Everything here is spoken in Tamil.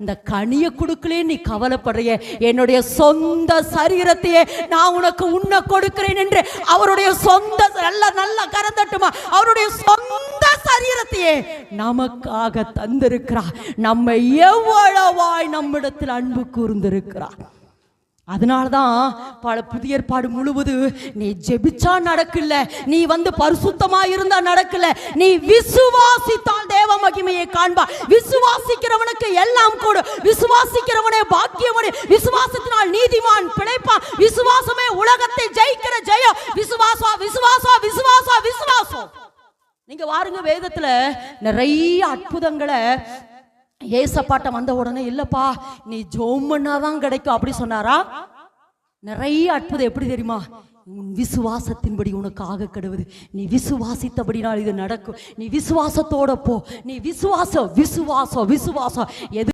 இந்த கனிய கொடுக்கலே நீ கவலைப்படுறிய. என்னுடைய சொந்த சரீரத்தையே நான் உனக்கு உண்ண கொடுக்கிறேன் என்று அவருடைய சொந்த நல்ல நல்ல கரந்தட்டுமா அவருடைய சொந்த சரீரத்தையே நமக்காக தந்திருக்கிறார். நம்மை எவ்வளவாய் நம்மிடத்தில் அன்பு கூர்ந்திருக்கிறார். அதனாலதான் பல புதிய ஏற்பாடு முழுவது நீ ஜெபிச்சா நடக்கல. நீ வந்து பரிசுத்தமா இருந்தா நடக்கல. நீ விசுவாசித்தா தேவ மகிமையை காண்பா. விசுவாசிக்கிறவனுக்கு எல்லாம் கூட. விசுவாசிக்கிறவனே பாக்கியவனே. விசுவாசத்தினால் நீதிமான் பிழைப்பான். விசுவாசமே உலகத்தை ஜெயிக்கிற ஜெயம். விசுவாசம் விசுவாசம் விசுவாசம் விசுவாசம் நீங்க வாருங்க வேதத்துல நிறைய அற்புதங்களை ஏசப்பாட்ட வந்த உடனே இல்லப்பா நீ ஜோம் பண்ணாதான் கிடைக்கும். அப்படி சொன்னாரா? நிறைய அற்புதம். எப்படி தெரியுமா? உன் விசுவாசத்தின்படி உனக்கு ஆக கெடுவது. நீ விசுவாசித்தபடினால் இது நடக்கும். நீ விசுவாசத்தோட போ. நீ விசுவாசம் விசுவாசம் விசுவாசம் எது